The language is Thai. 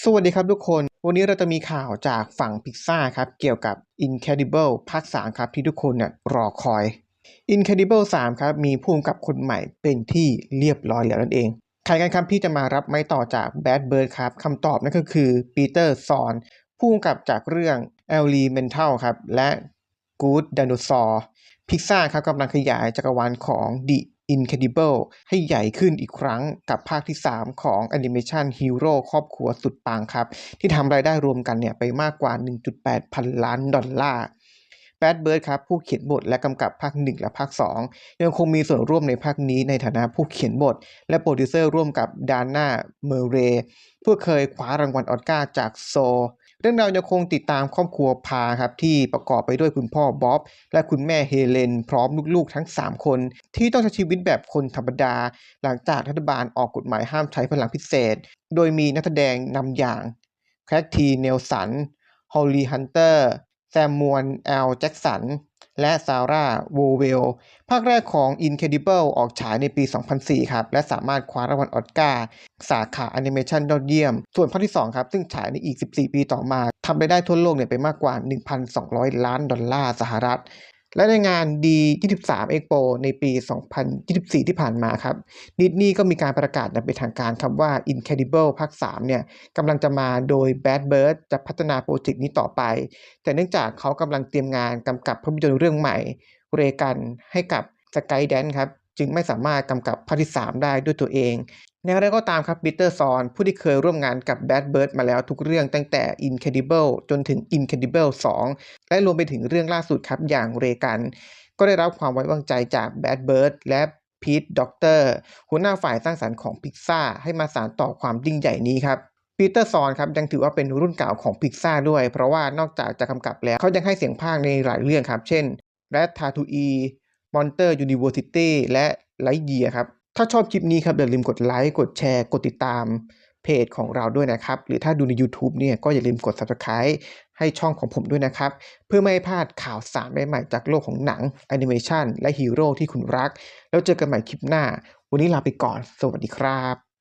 สวัสดีครับทุกคน วันนี้เราจะมีข่าวจากฝั่งพิซซ่าครับ เกี่ยวกับ Incredible ภาค 3 ครับ ที่ทุกคนเนี่ยรอคอย Incredible 3 ครับ มีผู้กำกับคนใหม่เป็นที่เรียบร้อยแล้วนั่นเอง ใครกันครับที่จะมารับไม้ต่อจาก Bad Bird ครับคำตอบนั่นก็คือปีเตอร์ซอนผู้กำกับจากเรื่อง Elemental ครับ และ Good Dinosaur พิซซ่าครับกำลังขยายจักรวาลของ The Incredible ให้ใหญ่ขึ้นอีกครั้งกับภาคที่ 3 ของ Animation Hero ครอบครัวสุดปังครับ ที่ทำรายได้รวมกันเนี่ยไปมากกว่า 1.8 พันล้านดอลลาร์ Bad Bird ครับผู้เขียนบทและกำกับภาค 1 และภาค 2 ยังคงมีส่วนร่วมในภาคนี้ในฐานะผู้เขียนบท และโปรดิวเซอร์ร่วมกับดาน่าเมเรผู้เคยคว้ารางวัลออสการ์จากโซ เรื่องราวยังคงติดตามครอบครัวพาครับที่ประกอบไปด้วยคุณพ่อบ๊อบ และคุณแม่เฮเลน พร้อมลูกๆ ทั้ง 3 คน ที่ต้องใช้ชีวิตแบบคนธรรมดา หลังจากรัฐบาลออกกฎหมายห้ามใช้พลังพิเศษ โดยมีนักแสดงนำอย่างแคททีเนลสันฮอลลีฮันเตอร์แซมมวนแอลแจ็กสัน และซาร่าวูเวลภาคแรกของ Incredible ออกฉายในปี 2004 ครับ และสามารถคว้ารางวัลออสการ์สาขาแอนิเมชันยอดเยี่ยม ส่วนภาคที่ 2 ครับ ซึ่งฉายในอีก 14 ปีต่อมาทำไปได้ทั่วโลกเนี่ยไปมากกว่า 1,200 ล้านดอลลาร์สหรัฐ และในงาน D23 Expo ในปี 2024 ที่ผ่านมาครับดิสนีย์ก็มีการประกาศอย่างเป็นทางการครับว่า Incredible ภาค 3 เนี่ยกำลังจะมาโดย Bad Bird จะพัฒนาโปรเจกต์นี้ต่อไป แต่เนื่องจากเขากำลังเตรียมงานกำกับภาพยนตร์เรื่องใหม่ เรกันให้กับ Sky Dance ครับ จึงไม่สามารถกำกับภาคที่ 3 ได้ด้วยตัวเองอย่างไรก็ตามครับปีเตอร์ซอนผู้ที่เคยร่วมงานกับ Bad Bird มาแล้วทุกเรื่องตั้งแต่ Incredible จนถึง Incredible 2 และรวมไปถึงเรื่องล่าสุดครับอย่างเรกัน ก็ได้รับความไว้วางใจจาก Bad Bird และพีทด็อกเตอร์หัวหน้าฝ่ายสร้างสรรค์ของพิกซ่าให้มาสานต่อความยิ่งใหญ่นี้ครับปีเตอร์ซอนครับยังถือว่าเป็นรุ่นเก่าของพิกซ่าด้วย เพราะว่านอกจากจะกำกับแล้วเขายังให้เสียงพากย์ในหลายเรื่องครับ เช่น Rat t a t o o e Monster University และไลท์เยียครับ ถ้าชอบคลิปนี้ครับอย่าลืมกดไลค์ กดแชร์ กดติดตามเพจของเราด้วยนะครับ หรือถ้าดูใน YouTube เนี่ยก็อย่าลืมกด Subscribe ให้ช่องของผมด้วยนะครับ เพื่อไม่ให้พลาดข่าวสารใหม่ๆจากโลกของหนังแอนิเมชันและฮีโร่ที่คุณรัก แล้วเจอกันใหม่คลิปหน้า วันนี้ลาไปก่อน สวัสดีครับ